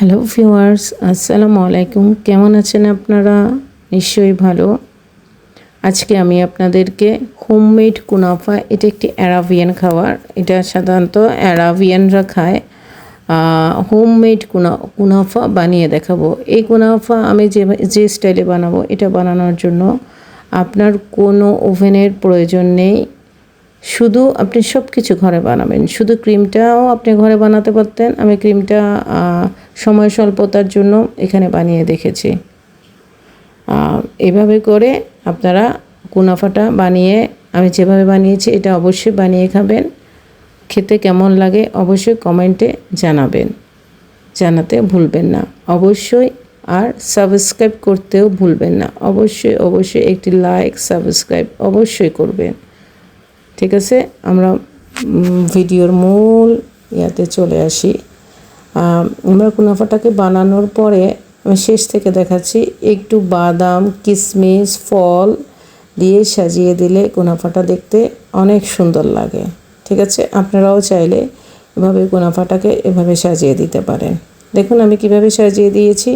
Hello viewers আসসালামু আলাইকুম কেমন আছেন আপনারা? নিশ্চয়ই ভালো। আজকে আমি আপনাদেরকে হোমমেড কুনাফা, এটা একটি অ্যারাবিয়ান খাবার। এটা সাধারণত অ্যারাবিয়ানরা খায়। হোমমেড কুনা, কুনাফা বানিয়ে দেখাবো। এই কুনাফা আমি যে যে স্টাইলে বানাবো, এটা বানানোর জন্য আপনার কোনো ওভেনের প্রয়োজন নেই। শুধু আপনি সব কিছু ঘরে বানাবেন। শুধু ক্রিমটাও আপনি ঘরে বানাতে পারতেন। আমি ক্রিমটা সময় স্বল্পতার জন্য এখানে বানিয়ে দেখেছি। এভাবে করে আপনারা কুনাফাটা বানিয়ে, আমি যেভাবে বানিয়েছি এটা অবশ্যই বানিয়ে খাবেন। খেতে কেমন লাগে অবশ্যই কমেন্টে জানাবেন। জানাতে ভুলবেন না। অবশ্যই আর সাবস্ক্রাইব করতেও ভুলবেন না। অবশ্যই অবশ্যই একটি লাইক, সাবস্ক্রাইব অবশ্যই করবেন। ঠিক আছে? আমরা ভিডিওর মূল ইয়াতে চলে আসি। আমরা কুনাফাটাকে বানানোর পরে আমি শেষ থেকে দেখাচ্ছি, একটু বাদাম কিশমিশ ফল দিয়ে সাজিয়ে দিলে কুনাফাটা দেখতে অনেক সুন্দর লাগে। ঠিক আছে? আপনারাও চাইলে এভাবে কুনাফাটাকে এভাবে সাজিয়ে দিতে পারেন। দেখুন আমি কীভাবে সাজিয়ে দিয়েছি,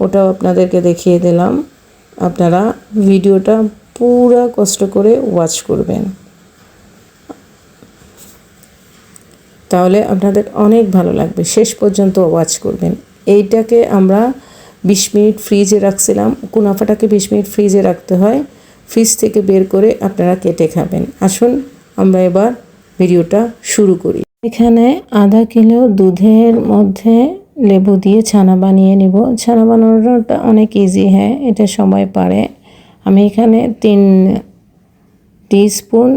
ওটাও আপনাদেরকে দেখিয়ে দিলাম। আপনারা ভিডিওটা পুরো কষ্ট করে ওয়াচ করবেন। তাহলে আপনাদের অনেক ভালো লাগবে। শেষ পর্যন্ত ওয়াচ করবেন। এইটাকে আমরা বিশ মিনিট ফ্রিজে রাখছিলাম। কুনাফাটাকে বিশ মিনিট ফ্রিজে রাখতে হয়। ফ্রিজ থেকে বের করে আপনারা কেটে খাবেন। আসুন, আমরা এবার ভিডিওটা শুরু করি। এখানে আধা কিলো দুধের মধ্যে লেবু দিয়ে ছানা বানিয়ে নিব। ছানা বানানোটা অনেক ইজি হ্যাঁ এটা সবাই পারে। আমি এখানে তিন টিস্পুন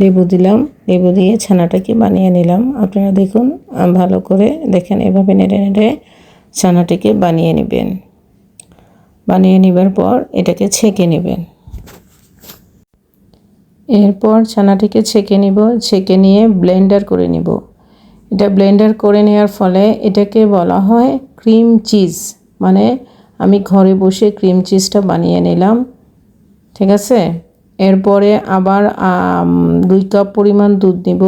লেবু দিলাম। লেবু দিয়ে ছানাটাকে বানিয়ে নিলাম? আপনারা দেখুন ভালো করে দেখেন, এভাবে নেড়ে নেড়ে ছানাটিকে বানিয়ে নেবেন। বানিয়ে নেবার পর এটাকে ছেঁকে নেবেন। এরপর ছানাটিকে ছেঁকে নিব, ছেঁকে নিয়ে ব্লেন্ডার করে নিব। এটা ব্লেন্ডার করে নেওয়ার ফলে এটাকে বলা হয় ক্রিম চিজ মানে আমি ঘরে বসে ক্রিম চিজটা বানিয়ে নিলাম। ঠিক আছে? এরপরে আবার দুই কাপ পরিমাণ দুধ দিব।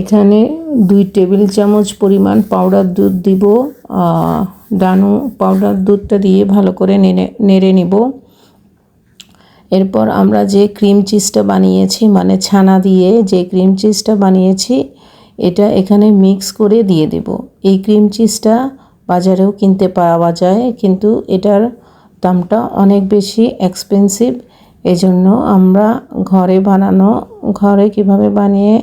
এখানে দুই টেবিল চামচ পরিমাণ পাউডার দুধ দিব। ডানু পাউডার দুধটা দিয়ে ভালো করে নেড়ে নেড়ে নিব। এরপর আমরা যে ক্রিম চিজটা বানিয়েছি মানে ছানা দিয়ে যে ক্রিম চিজটা বানিয়েছি, এটা এখানে মিক্স করে দিয়ে দেব। এই ক্রিম চিজটা বাজারেও কিনতে পাওয়া যায়, কিন্তু এটার দামটা অনেক বেশি এক্সপেন্সিভ এজন্য আমরা ঘরে বানানো, ঘরে কীভাবে বানিয়ে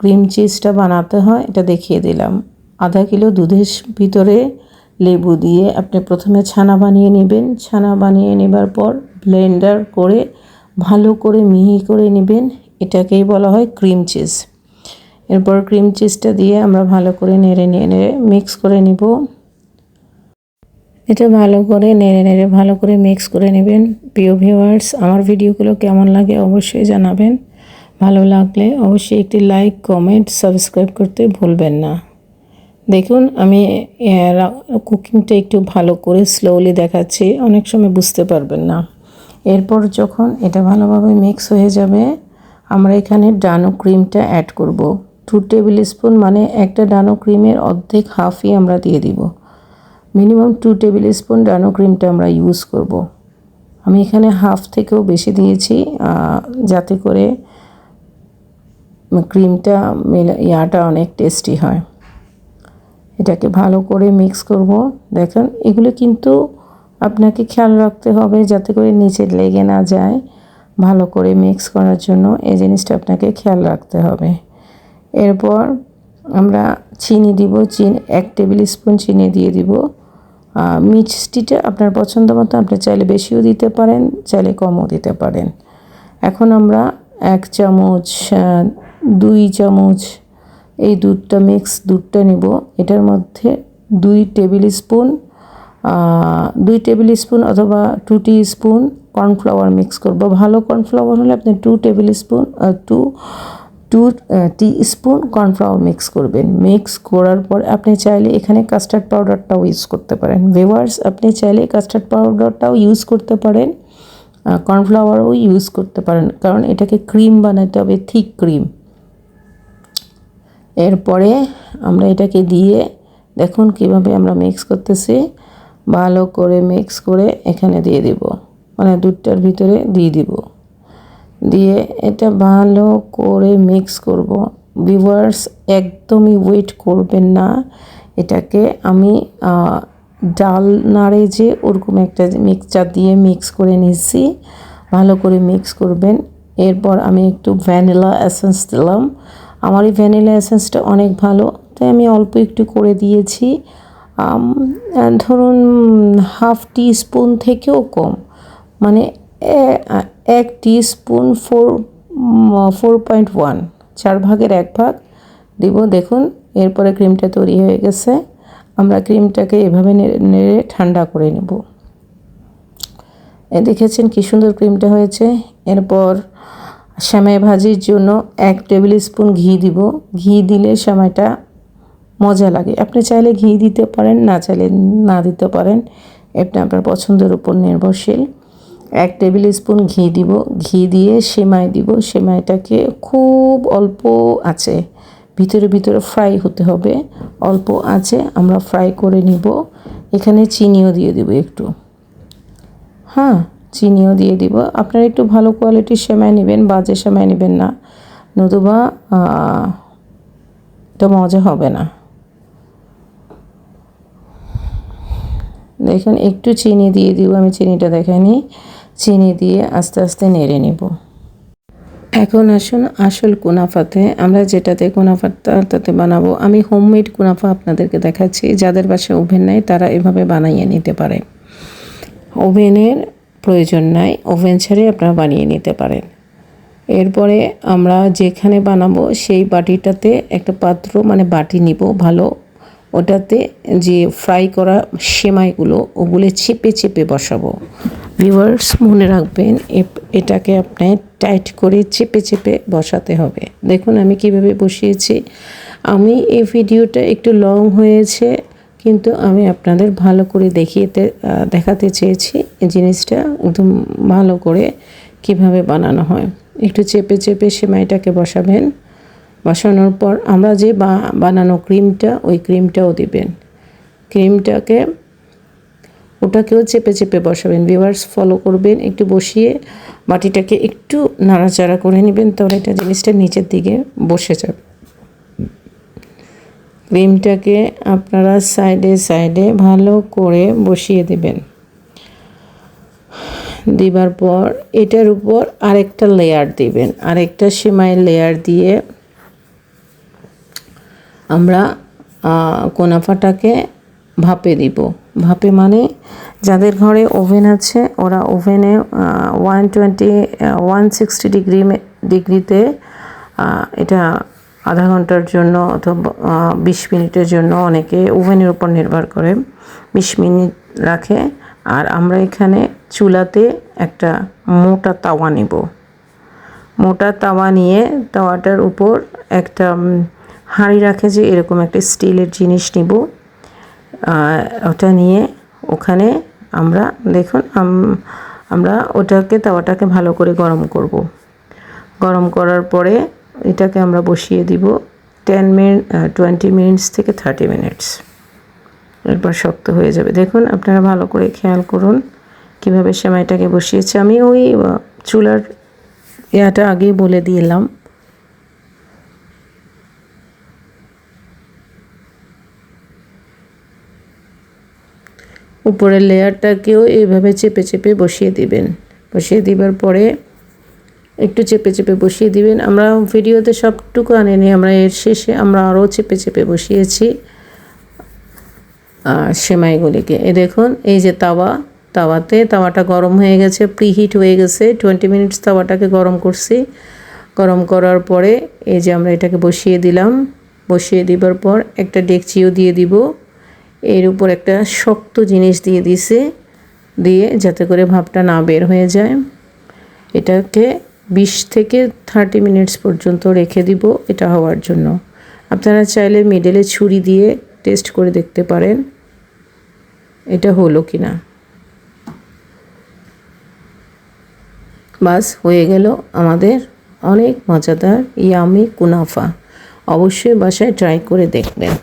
ক্রিম চিজটা বানাতে হয় এটা দেখিয়ে দিলাম। আধা কিলো দুধের ভিতরে লেবু দিয়ে আপনি প্রথমে ছানা বানিয়ে নেবেন। ছানা বানিয়ে নেবার পর ব্লেন্ডার করে ভালো করে মিহি করে নেবেন। এটাকেই বলা হয় ক্রিম চিজ এরপর ক্রিম চিজটা দিয়ে আমরা ভালো করে নেড়ে নেড়ে মিক্স করে নিব। এটা ভালো করে নেড়ে নেড়ে, ভালো করে মিক্স করে নেবেন। প্রিয় ভিউয়ার্স আমার ভিডিওগুলো কেমন লাগে অবশ্যই জানাবেন। ভালো লাগলে অবশ্যই একটি লাইক কমেন্ট সাবস্ক্রাইব করতে ভুলবেন না। দেখুন, আমি কুকিংটা একটু ভালো করে স্লোলি দেখাচ্ছি, অনেক সময় বুঝতে পারবেন না। এরপর যখন এটা ভালোভাবে মিক্স হয়ে যাবে, আমরা এখানে ডানো ক্রিমটা অ্যাড করব। টু টেবিল স্পুন মানে একটা ডানো ক্রিমের অর্ধেক হাফই আমরা দিয়ে দিব। মিনিমাম টু টেবিল স্পুন ডানো ক্রিমটা আমরা ইউজ করব। আমি এখানে হাফ থেকেও বেশি দিয়েছি যাতে করে ক্রিমটা মেলা, ইয়াটা অনেক টেস্টি হয়। এটাকে ভালো করে মিক্স করব। দেখেন, এগুলো কিন্তু আপনাকে খেয়াল রাখতে হবে যাতে করে নিচে লেগে না যায়। ভালো করে মিক্স করার জন্য এই জিনিসটা আপনাকে খেয়াল রাখতে হবে। এরপর আমরা চিনি দিব, চিনি, এক টেবিল স্পুন চিনি দিয়ে দিব। মিষ্টিটা আপনার পছন্দ মতো আপনি চাইলে বেশিও দিতে পারেন, চাইলে কমও দিতে পারেন। এখন আমরা এক চামচ দুই চামচ এই দুধটা মিক্স দুধটা নিব। এটার মধ্যে দুই টেবিল স্পুন দুই টেবিল স্পুন অথবা two teaspoon cornflour mix করব। ভালো কর্নফ্লাওয়ার হলে আপনি two tablespoon two two teaspoon cornflour mix করবেন। মিক্স করার পর আপনি চাইলে এখানে কাস্টার্ড পাউডারটাও ইউজ করতে পারেন। ভিওয়ার্স আপনি চাইলে কাস্টার্ড পাউডারটাও ইউজ করতে পারেন। কর্নফ্লাওয়ারও ইউজ করতে পারেন। কারণ এটাকে ক্রিম বানাতে হবে থিক ক্রিম এরপরে আমরা এটাকে দিয়ে দেখুন কীভাবে আমরা মিক্স করতেছি। ভালো করে মিক্স করে এখানে দিয়ে দিব। মানে দুধটার ভিতরে দিয়ে দিব। দিয়ে এটা ভালো করে মিক্স করব। ভিভার্স একদমই ওয়েট করবেন না। এটাকে আমি ডাল নাড়ে যে ওরকম একটা মিক্সচার দিয়ে মিক্স করে নিচ্ছি। ভালো করে মিক্স করবেন। এরপর আমি একটু ভ্যানিলা এসেন্স দিলাম। আমার এই ভ্যানিলা এসেন্সটা অনেক ভালো, তাই আমি অল্প একটু করে দিয়েছি। ধরুন হাফ টি স্পুন থেকেও কম। মানে এক spoon four four point one. চার ভাগের এক ভাগ। দিব, দেখুন, এরপরে ক্রিমটা তৈরি হয়ে গেছে। আমরা ক্রিমটাকে এভাবে নেড়ে নেড়ে ঠান্ডা করে নেব। এ দেখেছেন কি সুন্দর ক্রিমটা হয়েছে। এরপর সেমাই ভাজির জন্য এক টেবিল স্পুন ঘি দিব। ঘি দিলে সেমাইটা মজা লাগে। আপনি চাইলে ঘি দিতে পারেন, না চাইলে না দিতে পারেন। এটা আপনার পছন্দের উপর নির্ভরশীল। এক টেবিল স্পুন ঘি দিব, ঘি দিয়ে সেমাই দিব। সেমাইটাকে খুব অল্প আছে, ভিতরে ভিতরে ফ্রাই হতে হবে। অল্প আছে, আমরা ফ্রাই করে নিব। এখানে চিনিও দিয়ে দিব একটু। হ্যাঁ চিনিও দিয়ে দিব। আপনারা একটু ভালো কোয়ালিটির সেমাই নেবেন, বাজে সেমাই নেবেন না। নতুবা এটা মজা হবে না। দেখুন, একটু চিনি দিয়ে দিব, আমি চিনিটা দেখাইনি। চিনি দিয়ে আস্তে আস্তে নেড়ে নিব। এখন আসুন আসল কুনাফাতে। আমরা যেটাতে কুনাফাটা, তাতে বানাবো। আমি হোমমেড কুনাফা আপনাদেরকে দেখাচ্ছি। যাদের বাসায় ওভেন নাই, তারা এভাবে বানাইয়ে নিতে পারে। ওভেনের প্রয়োজন নাই। ওভেন ছাড়াই আপনারা বানিয়ে নিতে পারেন। এরপরে আমরা যেখানে বানাবো, সেই বাটিটাতে একটা পাত্র মানে বাটি নিব ভালো। ওটাতে যে ফ্রাই করা সেমাইগুলো, ওগুলো চেপে চেপে বসাবো। ভিউয়ার্স মনে রাখবেন এটাকে আপনি টাইট করে চেপে চেপে বসাতে হবে। দেখুন আমি কীভাবে বসিয়েছি। আমি এই ভিডিওটা একটু লং হয়েছে, কিন্তু আমি আপনাদের ভালো করে দেখিয়েতে দেখাতে চেয়েছি এই জিনিসটা, একদম ভালো করে কীভাবে বানানো হয়। একটু চেপে চেপে সেমাইটাকে বসাবেন। বসানোর পর আমরা যে বানানো ক্রিমটা ওই ক্রিমটাও দিবেন। ক্রিমটাকে ওটাকেও চেপে চেপে বসাবেন। ভিউয়ার্স ফলো করবেন, একটু বসিয়ে বাটিটাকে একটু নাড়াচাড়া করে নেবেন, তাহলে এটা জিনিসটা নিচের দিকে বসে যাবে। ক্রিমটাকে আপনারা সাইডে সাইডে ভালো করে বসিয়ে দেবেন। দিবার পর এটার উপর আরেকটা লেয়ার দিবেন। আরেকটা সেমাই লেয়ার দিয়ে আমরা কোনাফাটাকে ভাপে দিব। ভাপে মানে যাদের ঘরে ওভেন আছে, ওরা ওভেনে one twenty one sixty degree ডিগ্রিতে এটা আধা ঘণ্টার জন্য অথবা বিশ মিনিটের জন্য অনেকে ওভেনের উপর নির্ভর করে, বিশ মিনিট রাখে। আর আমরা এখানে চুলাতে একটা মোটা তাওয়া নিব। মোটা তাওয়া নিয়ে তাওয়াটার উপর একটা হাঁড়ি রাখে যে এরকম একটা স্টিলের জিনিস নিব। ওটা নিয়ে ওখানে আমরা দেখুন আমরা ওটাকে, তাওয়াটাকে ভালো করে গরম করব। গরম করার পরে এটাকে আমরা বসিয়ে দিব টেন মিনিট টোয়েন্টি মিনিটস থেকে থার্টি মিনিটস এরপর শক্ত হয়ে যাবে। দেখুন, আপনারা ভালো করে খেয়াল করুন কীভাবে সেমাইটাকে বসিয়েছে। আমি ওই চুলার ইয়াটা আগেই বলে দিলাম উপরের লেয়ারটাকেও এইভাবে চেপে চেপে বসিয়ে দিবেন। বসিয়ে দিবার পরে একটু চেপে চেপে বসিয়ে দিবেন। আমরা ভিডিওতে সবটুকু আনিনি, আমরা এর শেষে আমরা আরও চেপে চেপে বসিয়েছি। আর সেমাইগুলিকে। এ দেখুন, এই যে তাওয়া, তাওয়াতে তাওয়াটা গরম হয়ে গেছে, প্রিহিট হয়ে গেছে। টোয়েন্টি মিনিটস তাওয়াটাকে গরম করছি। গরম করার পরে এই যে আমরা এটাকে বসিয়ে দিলাম। বসিয়ে দিবার পর একটা ডেকচিও দিয়ে দিব। এর উপর একটা শক্ত জিনিস দিয়ে দিছে, দিয়ে যাতে করে ভাবটা না বের হয়ে যায়। এটাকে বিশ থেকে থার্টি মিনিটস পর্যন্ত রেখে দিব এটা হওয়ার জন্য। আপনারা চাইলে মিডেলে ছুরি দিয়ে টেস্ট করে দেখতে পারেন এটা হলো কি না বাস, হয়ে গেল আমাদের অনেক মজাদার, ইয়ামি কুনাফা। অবশ্যই বাসায় ট্রাই করে দেখবেন।